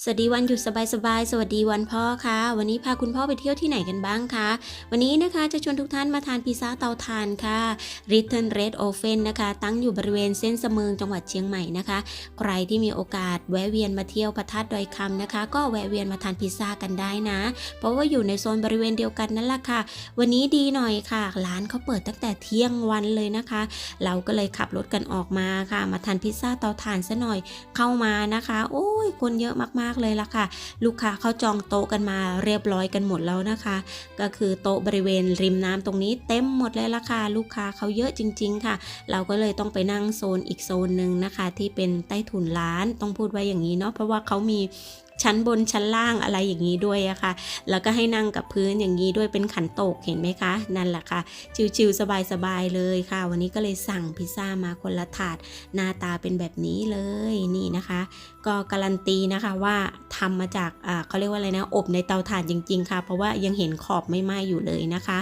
สวัสดีวันหยุดสบายๆสวัสดีวันพ่อค่ะ วันนี้พาคุณพ่อไปเที่ยวที่ไหนกันบ้างคะ วันนี้นะคะจะชวนทุกท่านมาทานพิซซ่าเตาถ่านค่ะ Little Red Oven นะคะ ตั้งอยู่บริเวณเส้นสมืองจังหวัดเชียงใหม่นะคะ ใครที่มีโอกาสแวะเวียนมาเที่ยวพระธาตุดอยคำนะคะ ก็แวะเวียนมาทานพิซซ่ากันได้นะ เพราะว่าอยู่ในโซนบริเวณเดียวกันนั่นแหละค่ะ วันนี้ดีหน่อยค่ะ ร้านเขาเปิดตั้งแต่เที่ยงวันเลยนะคะ เราก็เลยขับรถกันออกมาค่ะ มาทานพิซซ่าเตาถ่านซะหน่อย เข้ามานะคะ โอ้ยคนเยอะมากๆเลยล่ะค่ะ ลูกค้าเขาจองโต๊ะกันมาเรียบร้อยกันหมดแล้วนะคะ ก็คือโต๊ะบริเวณริมน้ำตรงนี้เต็มหมดเลยละค่ะลูกค้าเขาเยอะจริง ๆ ค่ะ เราก็เลยต้องไปนั่งโซนอีกโซนหนึ่งนะคะ ที่เป็นใต้ถุนร้านต้องพูดไว้อย่างนี้เนาะเพราะว่าเขามี ชั้นบนชั้นล่างอะไรอย่างนี้ด้วยอะค่ะ แล้วก็ให้นั่งกับพื้นอย่างนี้ด้วยเป็นขันโตกเห็นไหมคะ นั่นแหละค่ะ ชิวๆสบายๆเลยค่ะ วันนี้ก็เลยสั่งพิซซ่ามาคนละถาด หน้าตาเป็นแบบนี้เลยนี่นะคะ ก็การันตีนะคะว่าทำมาจากอ่าเขาเรียกว่าอะไรนะอบในเตาถ่านจริง ๆ ค่ะ เพราะว่ายังเห็นขอบไม่ไหม้อยู่เลยนะคะ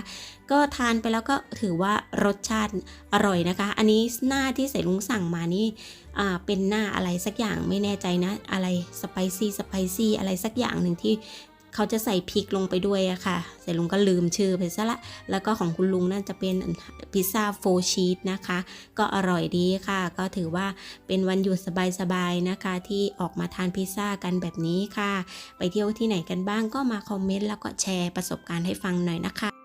ก็ทานไปแล้วก็ถือว่ารสชาติอร่อยนะคะ อันนี้หน้าที่ใส่ลุงสั่งมานี่อ่าเป็นหน้าอะไรสักอย่างไม่แน่ใจนะ อะไรสไปซี่สไปซี่อะไรสักอย่างหนึ่งที่เขาจะใส่พริกลงไปด้วยอะค่ะ ใส่ลุงก็ลืมชื่อไปซะละ แล้วก็ของคุณลุงน่าจะเป็นพิซซ่าโฟชีสนะคะ ก็อร่อยดีค่ะ ก็ถือว่าเป็นวันหยุดสบายๆนะคะ ที่ออกมาทานพิซซ่ากันแบบนี้ค่ะ ไปเที่ยวที่ไหนกันบ้างก็มาคอมเมนต์แล้วก็แชร์ประสบการณ์ให้ฟังหน่อยนะคะ